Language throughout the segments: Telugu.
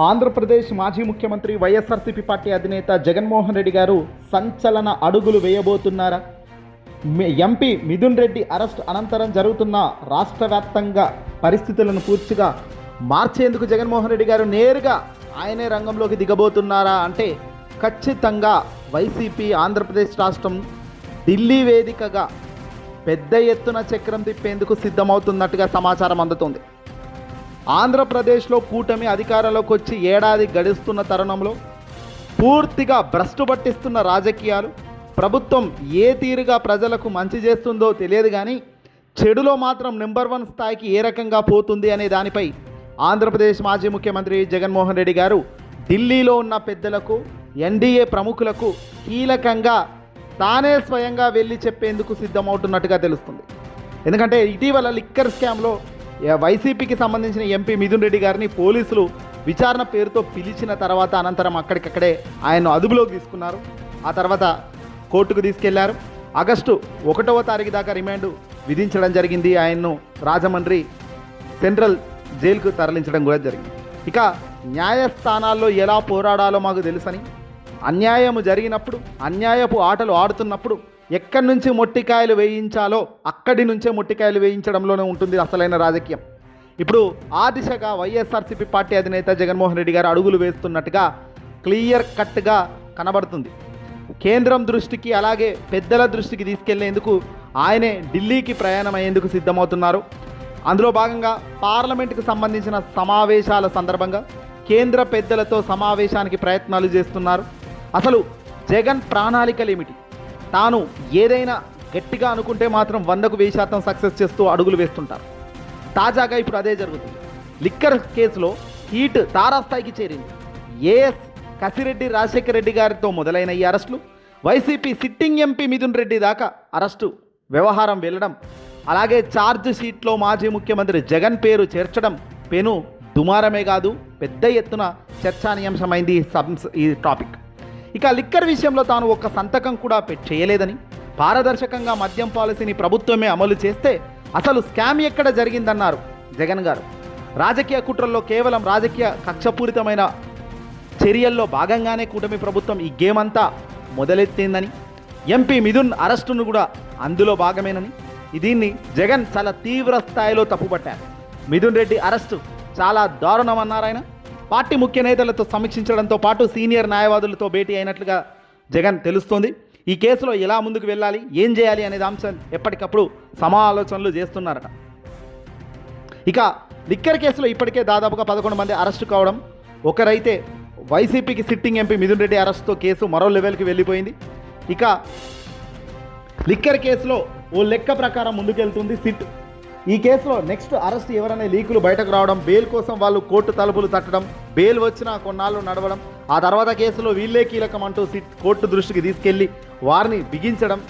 ఆంధ్రప్రదేశ్ మాజీ ముఖ్యమంత్రి వైఎస్ఆర్సీపీ పార్టీ అధినేత జగన్మోహన్ రెడ్డి గారు సంచలన అడుగులు వేయబోతున్నారా? ఎంపీ మిథున్ రెడ్డి అరెస్ట్ అనంతరం జరుగుతున్న రాష్ట్ర వ్యాప్తంగా పరిస్థితులను పూర్తిగా మార్చేందుకు జగన్మోహన్ రెడ్డి గారు నేరుగా ఆయనే రంగంలోకి దిగబోతున్నారా అంటే ఖచ్చితంగా వైసీపీ ఆంధ్రప్రదేశ్ రాష్ట్రం ఢిల్లీ వేదికగా పెద్ద ఎత్తున చక్రం తిప్పేందుకు సిద్ధమవుతున్నట్టుగా సమాచారం అందుతోంది. ఆంధ్రప్రదేశ్లో కూటమి అధికారంలోకి వచ్చి ఏడాది గడుస్తున్న తరుణంలో పూర్తిగా భ్రష్టు పట్టిస్తున్న రాజకీయాలు ప్రభుత్వం ఏ తీరుగా ప్రజలకు మంచి చేస్తుందో తెలియదు కానీ చెడులో మాత్రం నెంబర్ వన్ స్థాయికి ఏ రకంగా పోతుంది అనే దానిపై ఆంధ్రప్రదేశ్ మాజీ ముఖ్యమంత్రి జగన్మోహన్ రెడ్డి గారు ఢిల్లీలో ఉన్న పెద్దలకు ఎన్డీఏ ప్రముఖులకు కీలకంగా తానే స్వయంగా వెళ్ళి చెప్పేందుకు సిద్ధమవుతున్నట్టుగా తెలుస్తుంది. ఎందుకంటే ఇటీవల లిక్కర్ స్కామ్లో వైసీపీకి సంబంధించిన ఎంపీ మిథున్ రెడ్డి గారిని పోలీసులు విచారణ పేరుతో పిలిచిన తర్వాత అనంతరం అక్కడికక్కడే ఆయన్ను అదుపులోకి తీసుకున్నారు. ఆ తర్వాత కోర్టుకు తీసుకెళ్ళారు. ఆగస్టు ఒకటవ తారీఖు దాకా రిమాండ్ విధించడం జరిగింది. ఆయన్ను రాజమండ్రి సెంట్రల్ జైలుకు తరలించడం కూడా జరిగింది. ఇక న్యాయస్థానాల్లో ఎలా పోరాడాలో మాకు తెలుసని అన్యాయము జరిగినప్పుడు అన్యాయపు ఆటలు ఆడుతున్నప్పుడు ఎక్కడి నుంచి మొట్టికాయలు వేయించాలో అక్కడి నుంచే మొట్టికాయలు వేయించడంలోనే ఉంటుంది అసలైన రాజకీయం. ఇప్పుడు ఆ దిశగా వైఎస్ఆర్సీపీ పార్టీ అధినేత జగన్మోహన్ రెడ్డి గారు అడుగులు వేస్తున్నట్టుగా క్లియర్ కట్గా కనబడుతుంది. కేంద్రం దృష్టికి అలాగే పెద్దల దృష్టికి తీసుకెళ్ళేందుకు ఆయనే ఢిల్లీకి ప్రయాణం అయ్యేందుకు సిద్ధమవుతున్నారు. అందులో భాగంగా పార్లమెంటుకు సంబంధించిన సమావేశాల సందర్భంగా కేంద్ర పెద్దలతో సమావేశానికి ప్రయత్నాలు చేస్తున్నారు. అసలు జగన్ ప్రణాళికలు ఏమిటి? తాను ఏదైనా గట్టిగా అనుకుంటే మాత్రం వందకు వెయ్యి శాతం సక్సెస్ చేస్తూ అడుగులు వేస్తుంటారు. తాజాగా ఇప్పుడు అదే జరుగుతుంది. లిక్కర్ కేసులో హీట్ తారాస్థాయికి చేరింది. ఏఎస్ కసిరెడ్డి రాజశేఖర రెడ్డి గారితో మొదలైన ఈ అరెస్టులు YCP sitting MP Mithun Reddy దాకా అరెస్టు వ్యవహారం వెళ్ళడం అలాగే ఛార్జ్ షీట్లో మాజీ ముఖ్యమంత్రి జగన్ పేరు చేర్చడం పెను దుమారమే కాదు పెద్ద ఎత్తున చర్చానీయాంశమైంది ఈ సబ్స్ ఈ టాపిక్. ఇక లిక్కర్ విషయంలో తాను ఒక్క సంతకం కూడా చేయలేదని పారదర్శకంగా మద్యం పాలసీని ప్రభుత్వమే అమలు చేస్తే అసలు స్కామ్ ఎక్కడ జరిగిందన్నారు జగన్ గారు. రాజకీయ కుట్రల్లో కేవలం రాజకీయ కక్షపూరితమైన చర్యల్లో భాగంగానే కూటమి ప్రభుత్వం ఈ గేమ్ అంతా మొదలెత్తిందని ఎంపీ మిథున్ అరెస్టును కూడా అందులో భాగమేనని దీన్ని జగన్ చాలా తీవ్ర స్థాయిలో తప్పుపట్టారు. మిథున్ రెడ్డి అరెస్టు చాలా దారుణమన్నారు ఆయన. పార్టీ ముఖ్య నేతలతో సమీక్షించడంతో పాటు సీనియర్ న్యాయవాదులతో భేటీ అయినట్లుగా జగన్ తెలుస్తోంది. ఈ కేసులో ఎలా ముందుకు వెళ్ళాలి ఏం చేయాలి అనేది అంశం ఎప్పటికప్పుడు సమాలోచనలు చేస్తున్నారట. ఇక లిక్కర్ కేసులో ఇప్పటికే దాదాపుగా పదకొండు మంది అరెస్టు కావడం ఒకరైతే వైసీపీకి సిట్టింగ్ ఎంపీ మిథున్ రెడ్డి అరెస్ట్తో కేసు మరో లెవెల్కి వెళ్ళిపోయింది. ఇక లిక్కర్ కేసులో ఓ లెక్క ప్రకారం ముందుకెళ్తుంది సిట్. ఈ కేసులో నెక్స్ట్ అరెస్ట్ ఎవరైనా లీకులు బయటకు రావడం బెయిల్ కోసం వాళ్ళు కోర్టు తలుపులు తట్టడం బెయిల్ వచ్చినా కొన్నాళ్ళు నడవడం ఆ తర్వాత కేసులో వీళ్ళే కీలకం అంటూ సిట్ కోర్టు దృష్టికి తీసుకెళ్ళి వారిని బిగించడం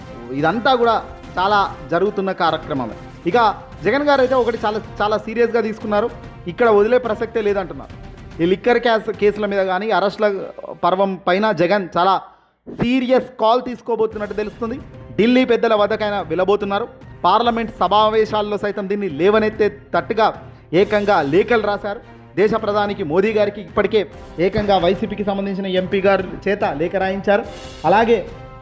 ఇదంతా కూడా చాలా జరుగుతున్న కార్యక్రమమే. ఇక జగన్ గారు అయితే ఒకటి చాలా చాలా సీరియస్గా తీసుకున్నారు. ఇక్కడ వదిలే ప్రసక్తే లేదంటున్నారు. ఈ లిక్కర్ క్యాస్ కేసుల మీద కానీ అరెస్ట్ల పర్వం పైన జగన్ చాలా సీరియస్ కాల్ తీసుకోబోతున్నట్టు తెలుస్తుంది. ఢిల్లీ పెద్దల వద్దకైనా వెళ్ళబోతున్నారు. పార్లమెంట్ సమావేశాల్లో సైతం దీన్ని లేవనెత్తే తట్టుగా ఏకంగా లేఖలు రాశారు. దేశ ప్రధానికి మోదీ గారికి ఇప్పటికే ఏకంగా వైసీపీకి సంబంధించిన ఎంపీ గారి చేత లేఖ రాయించారు. అలాగే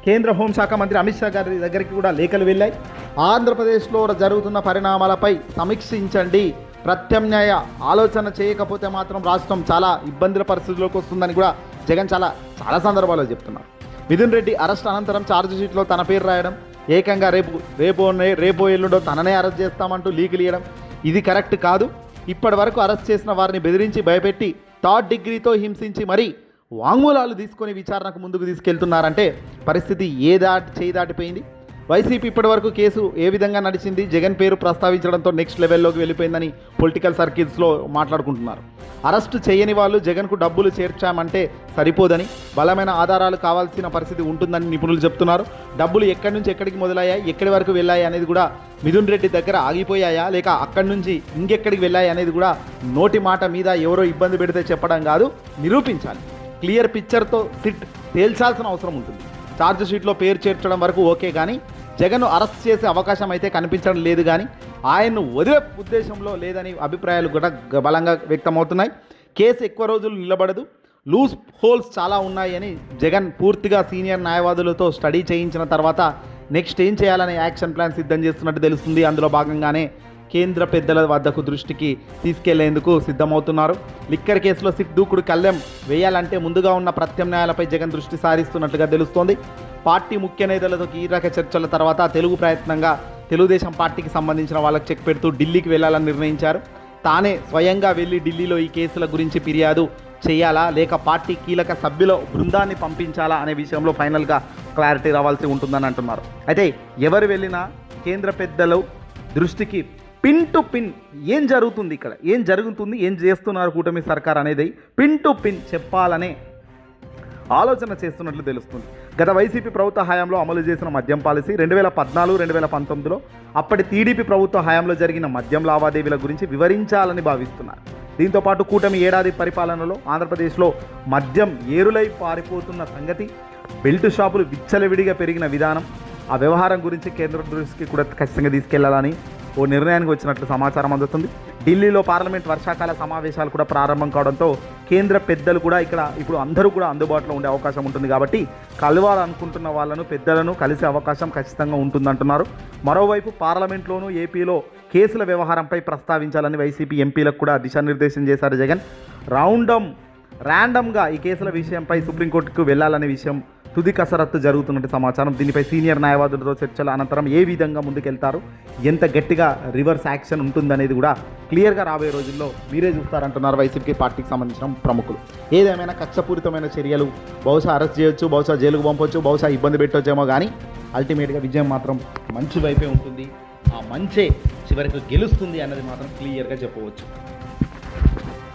కేంద్ర హోంశాఖ మంత్రి అమిత్ షా గారి దగ్గరికి కూడా లేఖలు వెళ్ళాయి. ఆంధ్రప్రదేశ్లో జరుగుతున్న పరిణామాలపై సమీక్షించండి. ప్రత్యామ్నాయ ఆలోచన చేయకపోతే మాత్రం రాష్ట్రం చాలా ఇబ్బందుల పరిస్థితుల్లోకి వస్తుందని కూడా జగన్ చాలా చాలా సందర్భాల్లో చెప్తున్నారు. మిథున్ రెడ్డి అరెస్ట్ అనంతరం ఛార్జ్ షీట్లో తన పేరు రాయడం ఏకంగా రేపు రేపు రేపు ఎల్లుండో తననే అరెస్ట్ చేస్తామంటూ లీకులు ఇవ్వడం ఇది కరెక్ట్ కాదు. ఇప్పటి వరకు అరెస్ట్ చేసిన వారిని బెదిరించి భయపెట్టి థర్డ్ డిగ్రీతో హింసించి మరీ వాంగ్మూలాలు తీసుకొని విచారణకు ముందుకు తీసుకెళ్తున్నారంటే పరిస్థితి ఏ దాటి చేయి దాటిపోయింది? వైసీపీ ఇప్పటివరకు కేసు ఏ విధంగా నడిచింది? జగన్ పేరు ప్రస్తావించడంతో నెక్స్ట్ లెవెల్లోకి వెళ్ళిపోయిందని పొలిటికల్ సర్కిల్స్లో మాట్లాడుకుంటున్నారు. అరెస్ట్ చేయని వాళ్ళు జగన్కు డబ్బులు చేర్చామంటే సరిపోదని బలమైన ఆధారాలు కావాల్సిన పరిస్థితి ఉంటుందని నిపుణులు చెప్తున్నారు. డబ్బులు ఎక్కడి నుంచి ఎక్కడికి మొదలయ్యాయి? ఎక్కడి వరకు వెళ్ళాయి అనేది కూడా మిథున్ రెడ్డి దగ్గర ఆగిపోయాయా? లేక అక్కడి నుంచి ఇంకెక్కడికి వెళ్ళాయి అనేది కూడా నోటి మాట మీద ఎవరో ఇబ్బంది పెడితే చెప్పడం కాదు నిరూపించాలి. క్లియర్ పిక్చర్తో సిట్ తేల్చాల్సిన అవసరం ఉంటుంది. ఛార్జ్ షీట్లో పేరు చేర్చడం వరకు ఓకే కానీ జగన్ను అరెస్ట్ చేసే అవకాశం అయితే కనిపించడం లేదు కానీ ఆయన్ను వదిలే ఉద్దేశంలో లేదని అభిప్రాయాలు కూడా బలంగా వ్యక్తమవుతున్నాయి. కేసు ఎక్కువ రోజులు నిలబడదు. లూజ్ హోల్స్ చాలా ఉన్నాయని జగన్ పూర్తిగా సీనియర్ న్యాయవాదులతో స్టడీ చేయించిన తర్వాత నెక్స్ట్ ఏం చేయాలనే యాక్షన్ ప్లాన్ సిద్ధం చేస్తున్నట్టు తెలుస్తుంది. అందులో భాగంగానే కేంద్ర పెద్దల వద్దకు దృష్టికి తీసుకెళ్ళేందుకు సిద్ధమవుతున్నారు. లిక్కర్ కేసులో సిట్ దూకుడు కళ్ళెం వేయాలంటే ముందుగా ఉన్న ప్రత్యామ్నాయాలపై జగన్ దృష్టి సారిస్తున్నట్లుగా తెలుస్తోంది. పార్టీ ముఖ్య నేతలతో కీలక చర్చల తర్వాత తెలుగు ప్రయత్నంగా తెలుగుదేశం పార్టీకి సంబంధించిన వాళ్ళకి చెక్ పెడుతూ ఢిల్లీకి వెళ్ళాలని నిర్ణయించారు. తానే స్వయంగా వెళ్ళి ఢిల్లీలో ఈ కేసుల గురించి ఫిర్యాదు చేయాలా? లేక పార్టీ కీలక సభ్యుల బృందాన్ని పంపించాలా అనే విషయంలో ఫైనల్గా క్లారిటీ రావాల్సి ఉంటుందని అంటున్నారు. అయితే ఎవరు వెళ్ళినా కేంద్ర పెద్దలు దృష్టికి పిన్ టు పిన్ ఏం జరుగుతుంది ఇక్కడ? ఏం జరుగుతుంది? ఏం చేస్తున్నారు కూటమి సర్కార్ అనేది? పిన్ టు పిన్ చెప్పాలనే ఆలోచన చేస్తున్నట్లు తెలుస్తుంది. గత వైసీపీ ప్రభుత్వ హయాంలో అమలు చేసిన మద్యం పాలసీ రెండు వేల పద్నాలుగు రెండు వేల పంతొమ్మిదిలో అప్పటి టీడీపీ ప్రభుత్వ హయాంలో జరిగిన మద్యం లావాదేవీల గురించి వివరించాలని భావిస్తున్నారు. దీంతో పాటు కూటమి ఏడాది పరిపాలనలో ఆంధ్రప్రదేశ్లో మద్యం ఏరులై పారిపోతున్న సంగతి బెల్ట్ షాపులు విచ్చలవిడిగా పెరిగిన విధానం ఆ వ్యవహారం గురించి కేంద్ర దృష్టికి కూడా ఖచ్చితంగా తీసుకెళ్ళాలని ఓ నిర్ణయానికి వచ్చినట్లు సమాచారం అందుతుంది. ఢిల్లీలో పార్లమెంట్ వర్షాకాల సమావేశాలు కూడా ప్రారంభం కావడంతో కేంద్ర పెద్దలు కూడా ఇక్కడ ఇప్పుడు అందరూ కూడా అందుబాటులో ఉండే అవకాశం ఉంటుంది కాబట్టి కలవాలనుకుంటున్న వాళ్ళను పెద్దలను కలిసే అవకాశం ఖచ్చితంగా ఉంటుందంటున్నారు. మరోవైపు పార్లమెంట్లోనూ ఏపీలో కేసుల వ్యవహారంపై ప్రస్తావించాలని వైసీపీ ఎంపీలకు కూడా దిశానిర్దేశం చేశారు జగన్. రౌండమ్ ర్యాండమ్గా ఈ కేసుల విషయంపై సుప్రీంకోర్టుకు వెళ్ళాలనే విషయం తుది కసరత్తు జరుగుతున్నట్టు సమాచారం. దీనిపై సీనియర్ న్యాయవాదులతో చర్చల అనంతరం ఏ విధంగా ముందుకెళ్తారు? ఎంత గట్టిగా రివర్స్ యాక్షన్ ఉంటుందనేది కూడా క్లియర్గా రాబోయే రోజుల్లో మీరే చూస్తారంటున్నారు వైసీపీ పార్టీకి సంబంధించిన ప్రముఖులు. ఏదేమైనా కక్షపూరితమైన చర్యలు బహుశా అరెస్ట్ చేయొచ్చు బహుశా జైలుకు పంపొచ్చు బహుశా ఇబ్బంది పెట్టొచ్చేమో కానీ అల్టిమేట్గా విజయం మాత్రం మంచి వైపే ఉంటుంది. ఆ మంచే చివరికి గెలుస్తుంది అన్నది మాత్రం క్లియర్గా చెప్పవచ్చు.